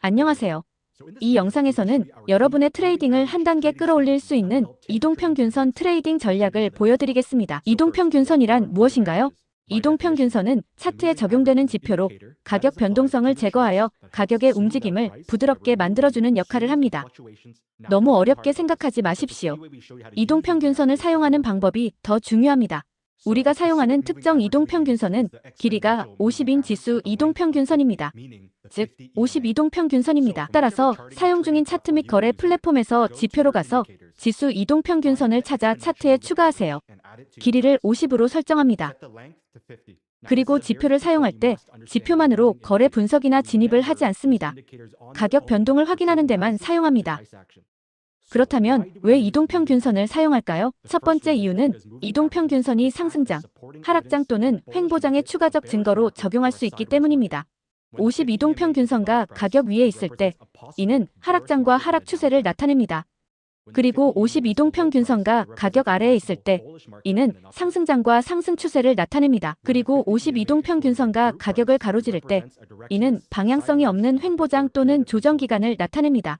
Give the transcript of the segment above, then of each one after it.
안녕하세요. 이 영상에서는 여러분의 트레이딩을 한 단계 끌어올릴 수 있는 이동평균선 트레이딩 전략을 보여드리겠습니다. 이동평균선이란 무엇인가요? 이동평균선은 차트에 적용되는 지표로 가격 변동성을 제거하여 가격의 움직임을 부드럽게 만들어주는 역할을 합니다. 너무 어렵게 생각하지 마십시오. 이동평균선을 사용하는 방법이 더 중요합니다. 우리가 사용하는 특정 이동평균선은 길이가 50인 지수 이동평균선입니다. 즉, 52동평균선입니다. 따라서 사용 중인 차트 및 거래 플랫폼에서 지표로 가서 지수 이동평균선을 찾아 차트에 추가하세요. 길이를 50으로 설정합니다. 그리고 지표를 사용할 때 지표만으로 거래 분석이나 진입을 하지 않습니다. 가격 변동을 확인하는 데만 사용합니다. 그렇다면 왜 이동평균선을 사용할까요? 첫 번째 이유는 이동평균선이 상승장, 하락장 또는 횡보장의 추가적 증거로 적용할 수 있기 때문입니다. 52동평균선과 가격 위에 있을 때 이는 하락장과 하락 추세를 나타냅니다. 그리고 52동평균선과 가격 아래에 있을 때 이는 상승장과 상승 추세를 나타냅니다. 그리고 52동평균선과 가격을 가로지를 때 이는 방향성이 없는 횡보장 또는 조정 기간을 나타냅니다.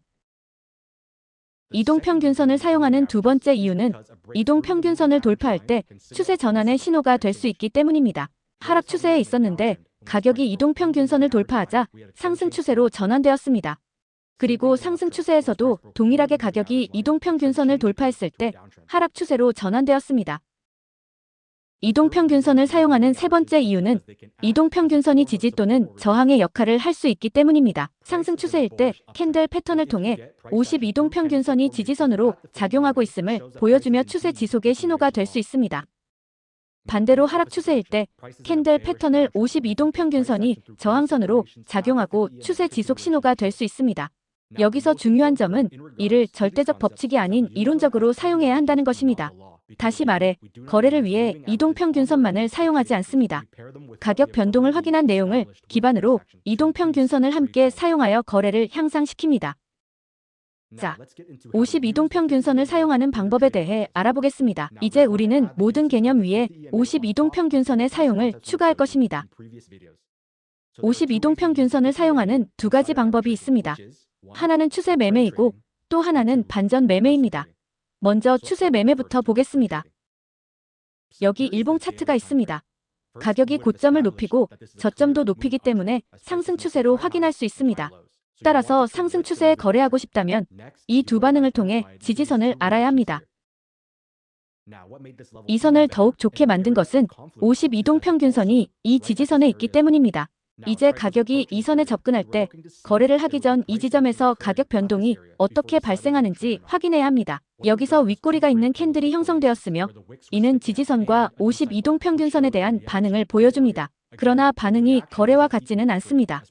이동평균선을 사용하는 두 번째 이유는 이동평균선을 돌파할 때 추세 전환의 신호가 될 수 있기 때문입니다. 하락 추세에 있었는데 가격이 이동평균선을 돌파하자 상승 추세로 전환되었습니다. 그리고 상승 추세에서도 동일하게 가격이 이동평균선을 돌파했을 때 하락 추세로 전환되었습니다. 이동평균선을 사용하는 세 번째 이유는 이동평균선이 지지 또는 저항의 역할을 할 수 있기 때문입니다. 상승 추세일 때 캔들 패턴을 통해 52동평균선이 지지선으로 작용하고 있음을 보여주며 추세 지속의 신호가 될 수 있습니다. 반대로 하락 추세일 때 캔들 패턴을 52동평균선이 저항선으로 작용하고 추세 지속 신호가 될 수 있습니다. 여기서 중요한 점은 이를 절대적 법칙이 아닌 이론적으로 사용해야 한다는 것입니다. 다시 말해 거래를 위해 이동평균선만을 사용하지 않습니다. 가격 변동을 확인한 내용을 기반으로 이동평균선을 함께 사용하여 거래를 향상시킵니다. 자, 52동평균선을 사용하는 방법에 대해 알아보겠습니다. 이제 우리는 모든 개념 위에 52동평균선의 사용을 추가할 것입니다. 52동평균선을 사용하는 두 가지 방법이 있습니다. 하나는 추세 매매이고 또 하나는 반전 매매입니다. 먼저 추세 매매부터 보겠습니다. 여기 일봉 차트가 있습니다. 가격이 고점을 높이고 저점도 높이기 때문에 상승 추세로 확인할 수 있습니다. 따라서 상승 추세에 거래하고 싶다면 이 두 반응을 통해 지지선을 알아야 합니다. 이 선을 더욱 좋게 만든 것은 52동 평균선이 이 지지선에 있기 때문입니다. 이제 가격이 이 선에 접근할 때 거래를 하기 전 이 지점에서 가격 변동이 어떻게 발생하는지 확인해야 합니다. 여기서 윗꼬리가 있는 캔들이 형성되었으며 이는 지지선과 52동 평균선에 대한 반응을 보여줍니다. 그러나 반응이 거래와 같지는 않습니다.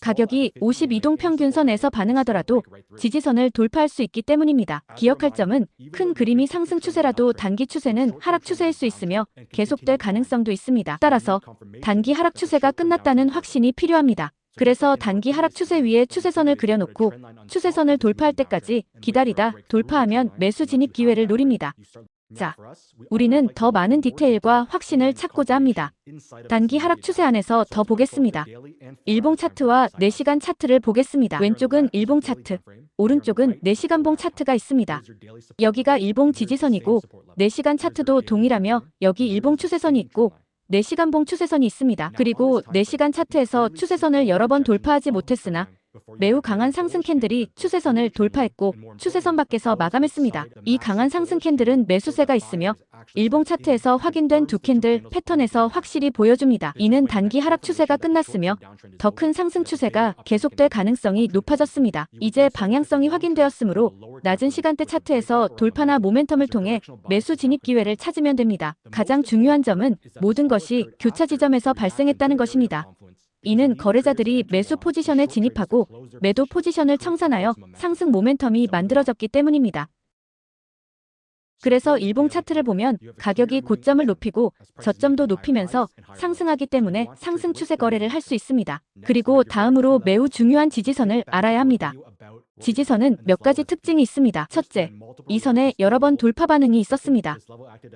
가격이 52동 평균선에서 반응하더라도 지지선을 돌파할 수 있기 때문입니다. 기억할 점은 큰 그림이 상승 추세라도 단기 추세는 하락 추세일 수 있으며 계속될 가능성도 있습니다. 따라서 단기 하락 추세가 끝났다는 확신이 필요합니다. 그래서 단기 하락 추세 위에 추세선을 그려놓고 추세선을 돌파할 때까지 기다리다 돌파하면 매수 진입 기회를 노립니다. 자, 우리는 더 많은 디테일과 확신을 찾고자 합니다. 단기 하락 추세 안에서 더 보겠습니다. 일봉 차트와 4시간 차트를 보겠습니다. 왼쪽은 일봉 차트, 오른쪽은 4시간봉 차트가 있습니다. 여기가 일봉 지지선이고 4시간 차트도 동일하며 여기 일봉 추세선이 있고 4시간봉 추세선이 있습니다. 그리고 4시간 차트에서 추세선을 여러 번 돌파하지 못했으나 매우 강한 상승 캔들이 추세선을 돌파했고 추세선 밖에서 마감했습니다. 이 강한 상승 캔들은 매수세가 있으며 일봉 차트에서 확인된 두 캔들 패턴에서 확실히 보여줍니다. 이는 단기 하락 추세가 끝났으며 더 큰 상승 추세가 계속될 가능성이 높아졌습니다. 이제 방향성이 확인되었으므로 낮은 시간대 차트에서 돌파나 모멘텀을 통해 매수 진입 기회를 찾으면 됩니다. 가장 중요한 점은 모든 것이 교차 지점에서 발생했다는 것입니다. 이는 거래자들이 매수 포지션에 진입하고 매도 포지션을 청산하여 상승 모멘텀이 만들어졌기 때문입니다. 그래서 일봉 차트를 보면 가격이 고점을 높이고 저점도 높이면서 상승하기 때문에 상승 추세 거래를 할 수 있습니다. 그리고 다음으로 매우 중요한 지지선을 알아야 합니다. 지지선은 몇 가지 특징이 있습니다. 첫째, 이 선에 여러 번 돌파 반응이 있었습니다.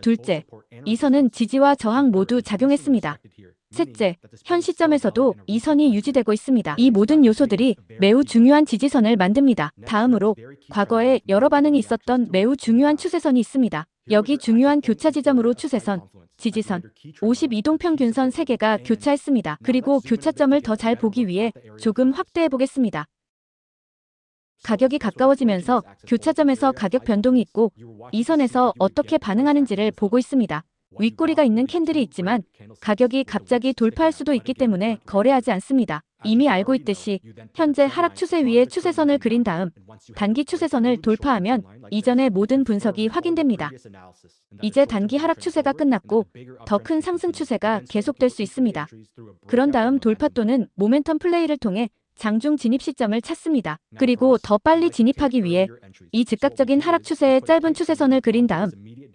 둘째, 이 선은 지지와 저항 모두 작용했습니다. 셋째, 현 시점에서도 이 선이 유지되고 있습니다. 이 모든 요소들이 매우 중요한 지지선을 만듭니다. 다음으로 과거에 여러 반응이 있었던 매우 중요한 추세선이 있습니다. 여기 중요한 교차 지점으로 추세선, 지지선, 52동 평균선 3개가 교차했습니다. 그리고 교차점을 더 잘 보기 위해 조금 확대해 보겠습니다. 가격이 가까워지면서 교차점에서 가격 변동이 있고 이 선에서 어떻게 반응하는지를 보고 있습니다. 윗꼬리가 있는 캔들이 있지만 가격이 갑자기 돌파할 수도 있기 때문에 거래하지 않습니다. 이미 알고 있듯이 현재 하락 추세 위에 추세선을 그린 다음 단기 추세선을 돌파하면 이전의 모든 분석이 확인됩니다. 이제 단기 하락 추세가 끝났고 더 큰 상승 추세가 계속될 수 있습니다. 그런 다음 돌파 또는 모멘텀 플레이를 통해 장중 진입 시점을 찾습니다. 그리고 더 빨리 진입하기 위해 이 즉각적인 하락 추세의 짧은 추세선을 그린 다음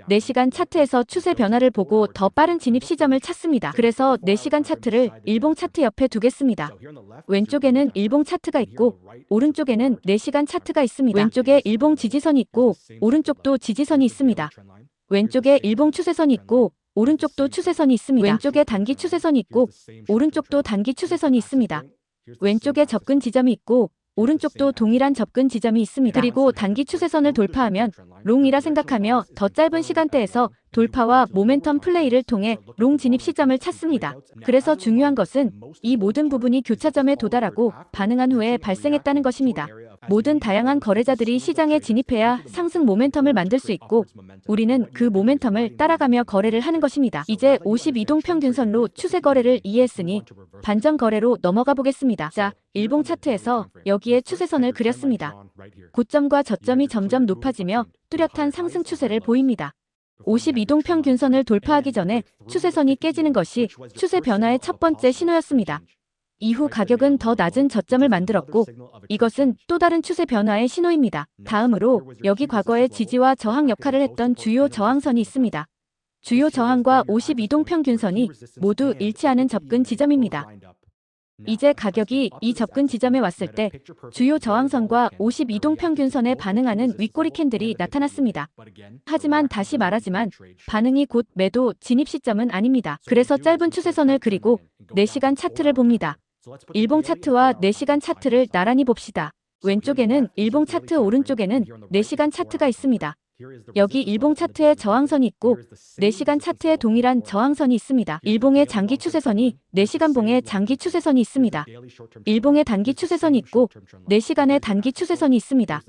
4시간 차트에서 추세 변화를 보고 더 빠른 진입 시점을 찾습니다. 그래서 4시간 차트를 일봉 차트 옆에 두겠습니다. 왼쪽에는 일봉 차트가 있고 오른쪽에는 4시간 차트가 있습니다. 왼쪽에 일봉 지지선이 있고 오른쪽도 지지선이 있습니다. 왼쪽에 일봉 추세선이 있고 오른쪽도 추세선이 있습니다. 왼쪽에 단기 추세선이 있고 오른쪽도 단기 추세선이 있습니다. 왼쪽에 접근 지점이 있고 오른쪽도 동일한 접근 지점이 있습니다. 그리고 단기 추세선을 돌파하면 롱이라 생각하며 더 짧은 시간대에서 돌파와 모멘텀 플레이를 통해 롱 진입 시점을 찾습니다. 그래서 중요한 것은 이 모든 부분이 교차점에 도달하고 반응한 후에 발생했다는 것입니다. 모든 다양한 거래자들이 시장에 진입해야 상승 모멘텀을 만들 수 있고 우리는 그 모멘텀을 따라가며 거래를 하는 것입니다. 이제 52동 평균선로 추세 거래를 이해했으니 반전 거래로 넘어가 보겠습니다. 자, 일봉 차트에서 여기에 추세선을 그렸습니다. 고점과 저점이 점점 높아지며 뚜렷한 상승 추세를 보입니다. 52동 평균선을 돌파하기 전에 추세선이 깨지는 것이 추세 변화의 첫 번째 신호였습니다. 이후 가격은 더 낮은 저점을 만들었고 이것은 또 다른 추세 변화의 신호입니다. 다음으로 여기 과거의 지지와 저항 역할을 했던 주요 저항선이 있습니다. 주요 저항과 52동 평균선이 모두 일치하는 접근 지점입니다. 이제 가격이 이 접근 지점에 왔을 때 주요 저항선과 52동 평균선에 반응하는 윗꼬리 캔들이 나타났습니다. 하지만 다시 말하지만 반응이 곧 매도 진입 시점은 아닙니다. 그래서 짧은 추세선을 그리고 4시간 차트를 봅니다. 일봉 차트와 4시간 차트를 나란히 봅시다. 왼쪽에는 일봉 차트 오른쪽에는 4시간 차트가 있습니다. 여기 일봉 차트에 저항선이 있고 4시간 차트에 동일한 저항선이 있습니다. 일봉의 장기 추세선이 4시간 봉에 장기 추세선이 있습니다. 일봉의 단기 추세선이 있고 4시간의 단기 추세선이 있습니다.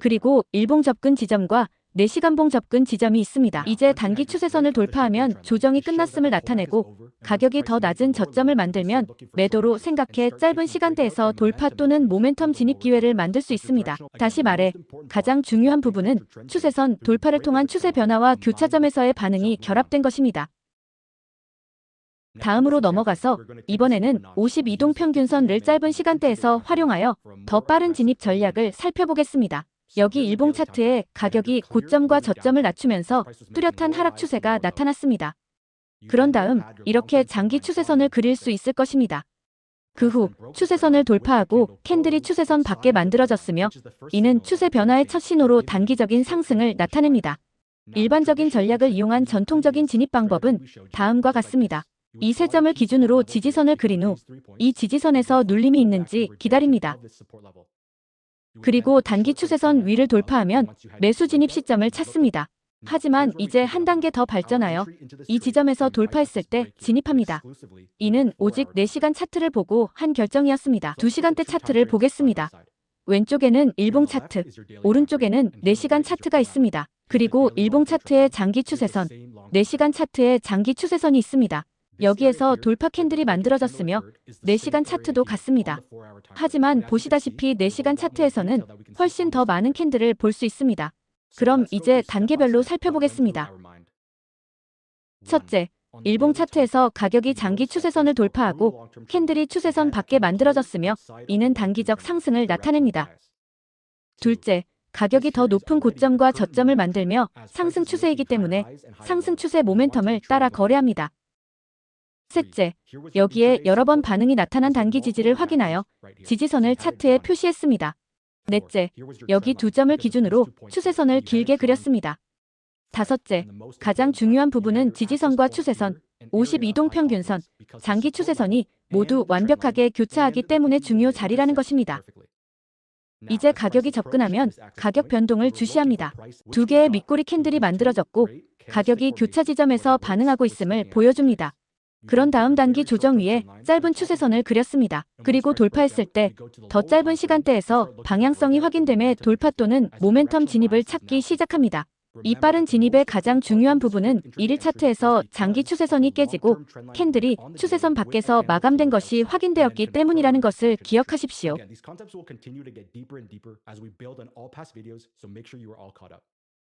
그리고 일봉 접근 지점과 4시간 봉 접근 지점이 있습니다. 이제 단기 추세선을 돌파하면 조정이 끝났음을 나타내고 가격이 더 낮은 저점을 만들면 매도로 생각해 짧은 시간대에서 돌파 또는 모멘텀 진입 기회를 만들 수 있습니다. 다시 말해 가장 중요한 부분은 추세선 돌파를 통한 추세 변화와 교차점에서의 반응이 결합된 것입니다. 다음으로 넘어가서 이번에는 52동 평균선을 짧은 시간대에서 활용하여 더 빠른 진입 전략을 살펴보겠습니다. 여기 일봉 차트에 가격이 고점과 저점을 낮추면서 뚜렷한 하락 추세가 나타났습니다. 그런 다음 이렇게 장기 추세선을 그릴 수 있을 것입니다. 그 후 추세선을 돌파하고 캔들이 추세선 밖에 만들어졌으며 이는 추세 변화의 첫 신호로 단기적인 상승을 나타냅니다. 일반적인 전략을 이용한 전통적인 진입 방법은 다음과 같습니다. 이 세 점을 기준으로 지지선을 그린 후 이 지지선에서 눌림이 있는지 기다립니다. 그리고 단기 추세선 위를 돌파하면 매수 진입 시점을 찾습니다. 하지만 이제 한 단계 더 발전하여 이 지점에서 돌파했을 때 진입합니다. 이는 오직 4시간 차트를 보고 한 결정이었습니다. 2시간대 차트를 보겠습니다. 왼쪽에는 일봉 차트, 오른쪽에는 4시간 차트가 있습니다. 그리고 일봉 차트의 장기 추세선, 4시간 차트의 장기 추세선이 있습니다. 여기에서 돌파 캔들이 만들어졌으며 4시간 차트도 같습니다. 하지만 보시다시피 4시간 차트에서는 훨씬 더 많은 캔들을 볼 수 있습니다. 그럼 이제 단계별로 살펴보겠습니다. 첫째, 일봉 차트에서 가격이 장기 추세선을 돌파하고 캔들이 추세선 밖에 만들어졌으며 이는 단기적 상승을 나타냅니다. 둘째, 가격이 더 높은 고점과 저점을 만들며 상승 추세이기 때문에 상승 추세 모멘텀을 따라 거래합니다. 셋째, 여기에 여러 번 반응이 나타난 단기 지지를 확인하여 지지선을 차트에 표시했습니다. 넷째, 여기 두 점을 기준으로 추세선을 길게 그렸습니다. 다섯째, 가장 중요한 부분은 지지선과 추세선, 52동 평균선, 장기 추세선이 모두 완벽하게 교차하기 때문에 중요 자리라는 것입니다. 이제 가격이 접근하면 가격 변동을 주시합니다. 두 개의 밑꼬리 캔들이 만들어졌고 가격이 교차 지점에서 반응하고 있음을 보여줍니다. 그런 다음 단기 조정 위에 짧은 추세선을 그렸습니다. 그리고 돌파했을 때 더 짧은 시간대에서 방향성이 확인됨에 돌파 또는 모멘텀 진입을 찾기 시작합니다. 이 빠른 진입의 가장 중요한 부분은 1일 차트에서 장기 추세선이 깨지고 캔들이 추세선 밖에서 마감된 것이 확인되었기 때문이라는 것을 기억하십시오.